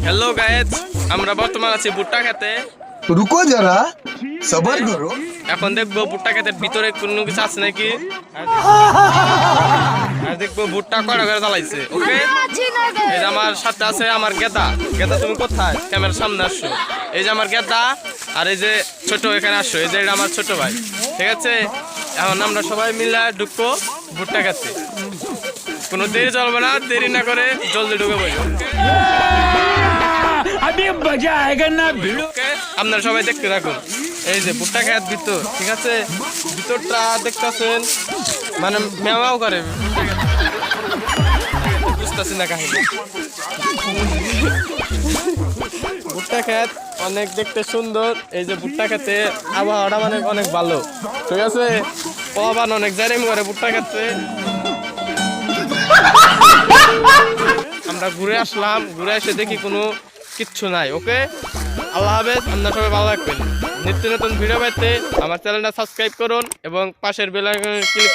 Hello guys আমরা বর্তমান আছি ভুট্টা খেতে রুকো যারা সবার করো এখন দেখব ভুট্টা খেতের ভিতরে কোন কিছু আছে নাকি? আর দেখব ভুট্টা কড়া করে জ্বালাইছে ওকে? এই যে আমার সাথে আছে আমার গেদা। গেদা তুমি কোথায়? ক্যামেরার সামনে আসছো এই যে আমার গেদা আর এই যে ছোট এখানে আসছো এই যে এটা আমার ছোট ভাই। ঠিক আছে? এখন আমরা সবাই মিলে ঢুকবো ভুট্টা খেতে কোনো দেরি চলবে না দেরি না করে জলদি ঢুকে বসবো আপনারা সবাই দেখতে রাখুন এই যে ভুট্টা খেয়ার ভিতর, ঠিক আছে? ভিতরটা দেখতেছেন মানে মেওয়াও করে। বুঝতেছি না কাহিনী। ভুট্টা খেত অনেক দেখতে সুন্দর। এই যে ভুট্টা খেতে আবহাওয়াটা মানে অনেক ভালো। ঠিক আছে? কবান অনেক জারিম করে ভুট্টা খেতে। আমরা ঘুরে আসলাম, ঘুরে এসে দেখি কোনো কিচ্ছু নাই, ওকে? আল্লাহ হাফেজ আপনার সবাই ভালো রাখবেন নিত্য নতুন ভিডিও পেতে আমার চ্যানেলটা সাবস্ক্রাইব করুন এবং পাশের বেলাইকনে ক্লিক